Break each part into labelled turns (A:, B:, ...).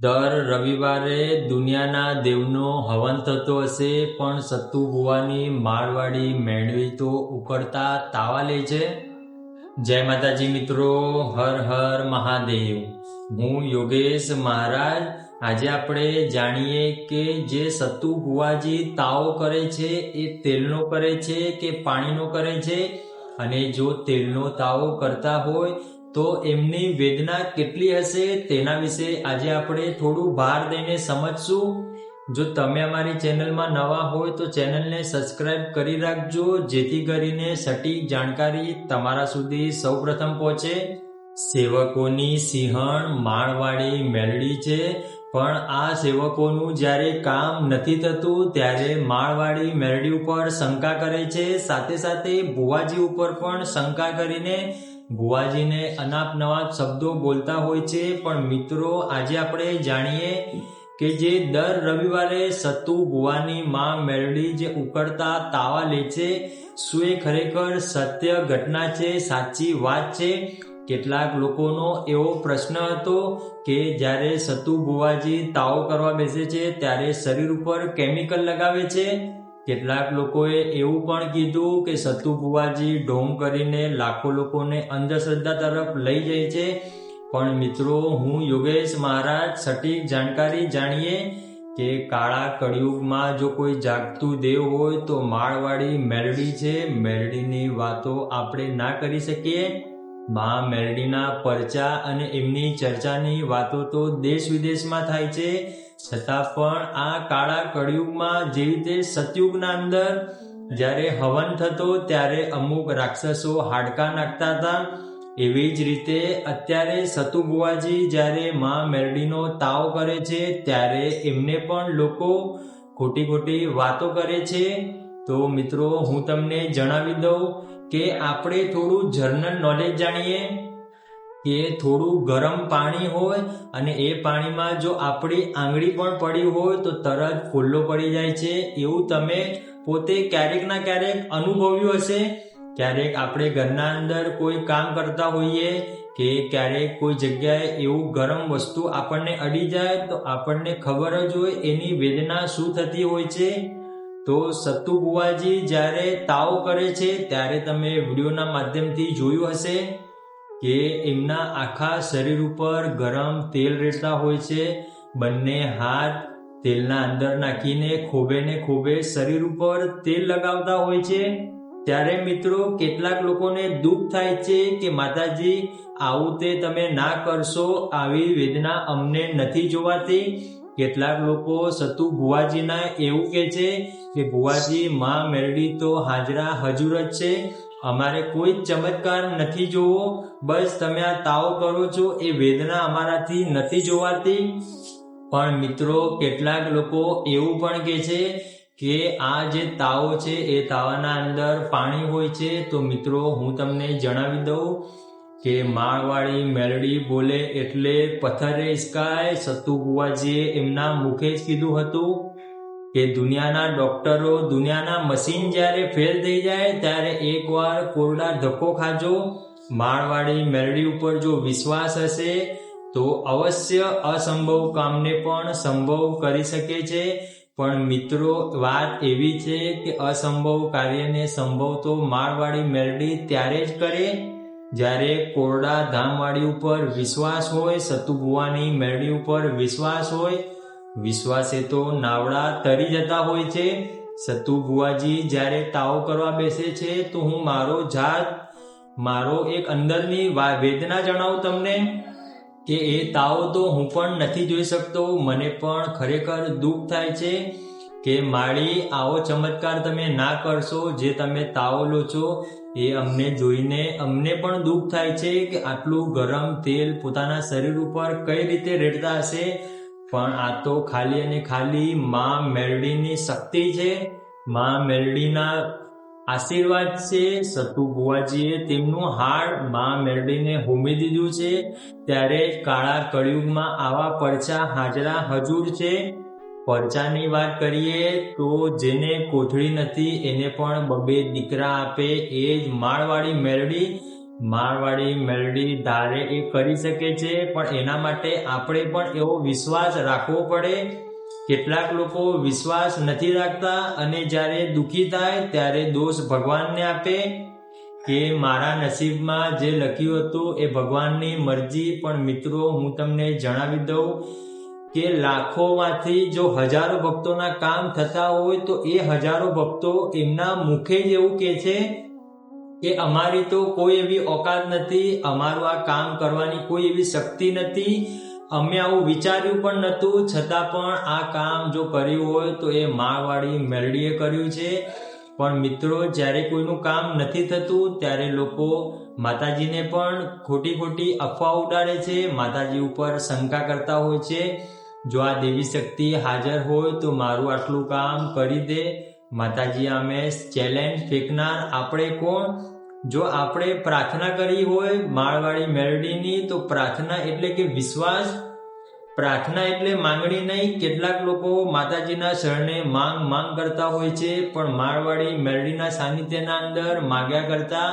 A: દર રવિવારે દુનિયાના દેવનો હવન થતો હશે, પણ સત્તુ ગુવાની માળવાડી મેળવી તો ઉકળતા તાવા લે છે? જય માતાજી મિત્રો, હર હર મહાદેવ. હું યોગેશ મહારાજ. આજે આપણે જાણીએ કે જે સત્તુ ગુવાજી તાવો કરે છે, એ તેલનો કરે છે કે પાણીનો કરે છે? અને જો તેલનો તાવો કરતા હોય તો એમની વેદના કેટલી હશે તેના વિશે આજે આપણે થોડું ભાર દઈને સમજશું. જો તમે અમારી ચેનલમાં નવા હોય તો ચેનલને સબસ્ક્રાઇબ કરી રાખજો, જેથી કરીને સટીક જાણકારી તમારા સુધી સૌપ્રથમ પહોંચે. સેવકોની સિંહણ માળવાળી મેલડી છે, પણ આ સેવકોનું જ્યારે કામ નથી થતું, ત્યારે માળવાળી મેલડી ઉપર શંકા કરે છે. સાથે સાથે ભુવાજી ઉપર પણ શંકા કરીને ભુવાજીને અનાપ નવાપ શબ્દો બોલતા હોય છે, પણ મિત્રો, આજે આપણે જાણીએ કે જે દર રવિવારે સત્તુ ભુવાની માં મેરડી જે ઉકળતા તાવા લે છે, શું એ ખરેખર સત્ય ઘટના છે, સાચી વાત છે? કેટલાક લોકોનો એવો પ્રશ્ન હતો કે જ્યારે સતુ ગુવાજી તાવો કરવા બેસે છે, ત્યારે શરીર ઉપર કેમિકલ લગાવે છે? કેટલાક લોકોએ એવું પણ કીધું કે સતુ ભુવાજી ઢોંગ કરીને લાખો લોકોને અંધશ્રદ્ધા તરફ લઈ જાય છે. પણ મિત્રો, હું યોગેશ મહારાજ સટીક જાણકારી જાણીએ કે કાળા કળિયુગમાં જો કોઈ જાગતું દેવ હોય તો માળવાળી મેરડી છે. મેરડીની વાતો આપણે ના કરી શકીએ. મા મેરડીના પરચા અને એમની ચર્ચાની વાતો તો દેશ વિદેશમાં થાય છે. છતાં પણ આ કાળા કળિયુગમાં જેવી રીતે સતયુગના અંદર જ્યારે હવન થતો ત્યારે અમુક રાક્ષસો હાડકા નાખતા હતા, એવી જ રીતે અત્યારે સતુ બુવાજી જ્યારે મા મેરડીનો તાવ કરે છે, ત્યારે એમને પણ લોકો ખોટી ખોટી વાતો કરે છે. તો મિત્રો, હું તમને જણાવી દઉં કે આપણે થોડું જર્નલ નોલેજ જાણીએ. કે થોડું ગરમ પાણી હોય અને એ પાણીમાં જો આપણી આંગળી પણ પડી હોય તો તરત ફોલ્લો પડી જાય છે. એવું તમે પોતે ક્યારેક ના ક્યારેક અનુભવ્યું હશે? ક્યારેક આપણે ઘરના અંદર કોઈ કામ કરતા હોઈએ કે ક્યારેક કોઈ જગ્યાએ એવું ગરમ વસ્તુ આપણને અડી જાય તો આપણને ખબર જ હોય એની વેદના શું થતી હોય છે? તો સત્તુ બુવાજી જ્યારે તાવ કરે છે, ત્યારે તમે વિડીયોના માધ્યમથી જોયું હશે? કે એમના આખા શરીર ઉપર ગરમ તેલ રેડતા હોય છે. બંને હાથ તેલના અંદર નાખીને ખોબે ને ખોબે શરીર ઉપર તેલ લગાવતા હોય છે. ત્યારે મિત્રો, કેટલાક લોકોને દુઃખ થાય છે કે માતાજી, આવું તે તમે ના કરશો આવી વેદના અમને નથી જોવાતી. કેટલાક લોકો સતુ ભુવાજીના એવું કહે છે કે ભુવાજી, માં મેરડી તો હાજરા હજુર જ છે. અમારે કોઈ ચમત્કાર નથી જોવો, બસ તમે આ તાવ કરો છો, એ વેદના અમારાથી નથી જોવાતી. પણ મિત્રો, કેટલાક લોકો એવું પણ કે છે કે આ જે તાવો છે, એ તાવાના અંદર પાણી હોય છે. તો મિત્રો, હું તમને જણાવી દઉં કે માળવાળી મેલડી બોલે એટલે પથ્થરે ઇસ્કાય સત્તુ બુવાજીએ એમના મુખે જ કીધું હતું. કે દુનિયાના ડોક્ટરો દુનિયાના મશીન જ્યારે ફેલ થઈ જાય ત્યારે એકવાર કોરડા ધક્કો ખાજો. માળવાળી મેરડી ઉપર જો વિશ્વાસ હશે તો અવશ્ય અસંભવ કામને પણ સંભવ કરી શકે છે. પણ મિત્રો, વાત એવી છે કે અસંભવ કાર્યને સંભવ તો માળવાળી મેરડી ત્યારે જ કરે. જ્યારે કોરડા ધામવાળી ઉપર વિશ્વાસ હોય, સતુભુવાની મેરડી ઉપર વિશ્વાસ હોય વિશ્વાસે તો નાવડા તરી જતા હોય છે. સતુ ભુવાજી જ્યારે તાવ કરવા બેસે છે તો હું મારો જાત, મારો એક અંદરની વેદના જણાવું તમને કે એ તાવ તો હું પણ નથી જોઈ શકતો. મને પણ ખરેખર દુઃખ થાય છે કે માળી, આવો ચમત્કાર તમે ના કરશો, જે તમે તાવ લો છો, એ અમને જોઈને અમને પણ દુઃખ થાય છે કે આટલું ગરમ તેલ પોતાના શરીર ઉપર કઈ રીતે રેડતા હશે? પણ આ તો ખાલી અને ખાલી મા મેરડીની શક્તિ છે. મા મેરડીના આશીર્વાદ છે. સતુ બુવાજીએ તેમનું હાડ મા મેરડીને હોમી દીધું છે. ત્યારે કાળા કળિયુગમાં આવા પરચા હાજરા હજુર છે. પરચાની વાત કરીએ તો જેને કોથળી નથી, એને પણ બબે દીકરા આપે એ જ માળવાળી મેરડી મારવાડી મેલડી ધારે એ કરી શકે છે, પણ એના માટે આપણે પણ એવો વિશ્વાસ રાખવો પડે. કેટલાક લોકો વિશ્વાસ નથી રાખતા અને જ્યારે દુઃખી થાય ત્યારે દોષ ભગવાનને આપે. કે મારા નસીબમાં જે લખ્યું હતું એ ભગવાનની મરજી, પણ મિત્રો, હું તમને જણાવી દઉં કે લાખોમાંથી જો હજારો ભક્તોના કામ થતા હોય તો એ હજારો ભક્તો એમના મુખે જ એવું કે છે કે અમારી તો કોઈ એવી ઓકાત નથી, અમારું આ કામ કરવાની કોઈ એવી શક્તિ નથી. અમે આવું વિચાર્યું પણ નહોતું, છતાં પણ આ કામ જો કર્યું હોય તો એ માળવાળી મેલડીએ કર્યું છે. પણ મિત્રો, જ્યારે કોઈનું કામ નથી થતું, ત્યારે લોકો માતાજીને પણ ખોટી ખોટી અફવા ઉડાડે છે, માતાજી ઉપર શંકા કરતા હોય છે. જો આ દેવી શક્તિ હાજર હોય તો મારું આટલું કામ કરી દે. માતાજી આમે ચેલેન્જ ફેંકનાર આપણે કોણ? જો આપણે પ્રાર્થના કરી હોય માળવાળી મેલડીની તો પ્રાર્થના એટલે કે વિશ્વાસ. પ્રાર્થના એટલે માંગણી નહીં, કેટલાક લોકો માતાજીના શરણે માંગ માંગ કરતા હોય છે, પણ માળવાળી મેલડીના સાનિધ્યના અંદર માગ્યા કરતા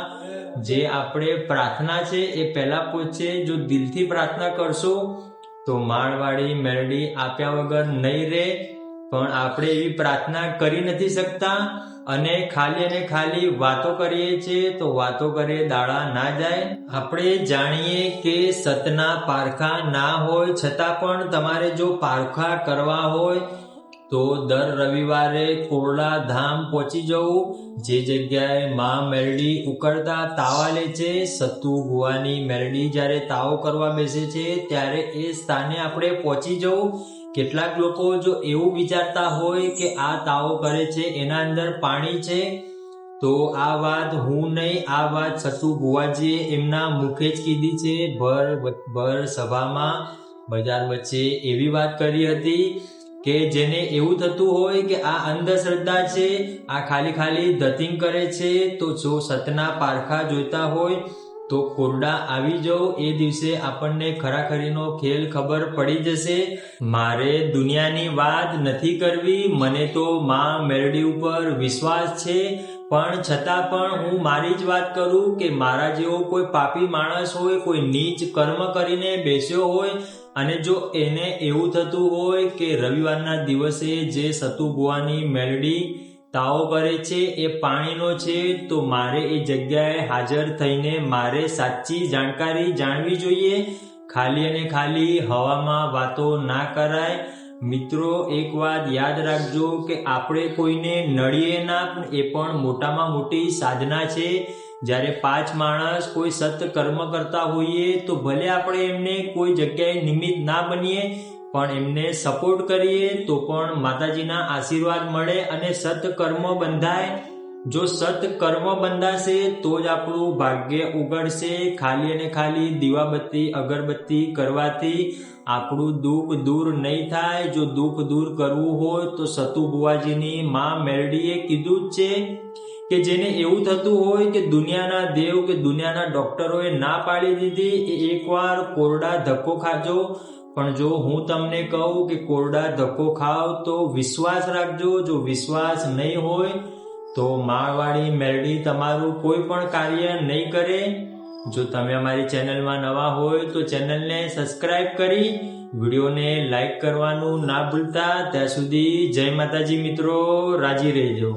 A: જે આપણે પ્રાર્થના છે એ પહેલા પૂછશે જો દિલથી પ્રાર્થના કરશો, તો માળવાળી મેલડી આપ્યા વગર નહીં રહે. પણ આપણે એવી પ્રાર્થના કરી નથી શકતા. અને ખાલી અને ખાલી વાતો કરીએ છીએ તો વાતો કરે દાડા ના જાય. આપણે જાણીએ કે સતના પારખા ના હોય, છતાં પણ તમારે જો પારખા કરવા હોય, તો દર રવિવારે કોરડા ધામ પહોંચી જવું. જે જગ્યાએ મા મેરડી ઉકળતા તાવા લે છે, સતુ ગુવાની મેરડી જ્યારે તાવો કરવા બેસે છે, ત્યારે એ સ્થાને આપણે પહોંચી જવું. કેટલાક લોકો જો એવું વિચારતા હોય કે આ તાવો કરે છે, એના અંદર પાણી છે, તો આ વાત હું નહીં, આ વાત સસુ બુવાજીએ એમના મુખે જ કીધી છે. ભર ભર સભામાં બજાર વચ્ચે એવી વાત કરી હતી કે જેને એવું થતું હોય કે આ અંધશ્રદ્ધા છે, આ ખાલી ખાલી ધતિંગ કરે છે, તો જો સતના પારખા જોઈતા હોય તો કોરડા આવી જાઓ એ દિવસે આપણને ખરાખરીનો ખેલ ખબર પડી જશે. મારે દુનિયાની વાત નથી કરવી, મને તો મા મેરડી ઉપર વિશ્વાસ છે. પણ છતાં પણ હું મારી જ વાત કરું કે મારા જેવો કોઈ પાપી માણસ હોય, કોઈ નીચ કર્મ કરીને બેસ્યો હોય, અને જો એને એવું થતું હોય કે રવિવારના દિવસે જે સતુ ગોવાની મેલડી તાવો કરે છે, એ પાણીનો છે, તો મારે એ જગ્યાએ હાજર થઈને મારે સાચી જાણકારી જાણવી જોઈએ. ખાલી અને ખાલી હવામાં વાતો ના કરાય. મિત્રો, એક વાત યાદ રાખજો કે આપણે કોઈને નડીએ ના એ પણ મોટામાં મોટી સાધના છે. જ્યારે પાંચ માણસ કોઈ સત કર્મ કરતા હોઈએ, તો ભલે આપણે એમને કોઈ જગ્યાએ નિમિત્ત ના બનીએ પણ એમને સપોર્ટ કરીએ તો પણ માતાજીના આશીર્વાદ મળે અને સત્કર્મ બંધાય. જો સત્કર્મ બંધાશે તો જ આપણું ભાગ્ય ઉગડશે. ખાલી અને ખાલી દીવાબત્તી, અગરબત્તી કરવાથી આપણું દુઃખ દૂર નહીં થાય. જો દુઃખ દૂર કરવું હોય તો સતુ બુવાજીની માં મેરડીએ કીધું જ છે કે જેને એવું થતું હોય કે દુનિયાના દેવ કે દુનિયાના ડોક્ટરોએ ના પાડી દીધી, એ એકવાર કોરડા ધક્કો ખાજો. પણ જો હું તમને કહું કે કોરડા ધક્કો ખાવ તો વિશ્વાસ રાખજો. જો વિશ્વાસ નહીં હોય તો માળવાળી મેરડી તમારું કોઈ પણ કાર્ય નહીં કરે. જો તમે અમારી ચેનલમાં નવા હોય તો ચેનલને સબસ્ક્રાઈબ કરી વિડીયોને લાઈક કરવાનું ના ભૂલતા. ત્યાં સુધી જય માતાજી મિત્રો, રાજી રહેજો.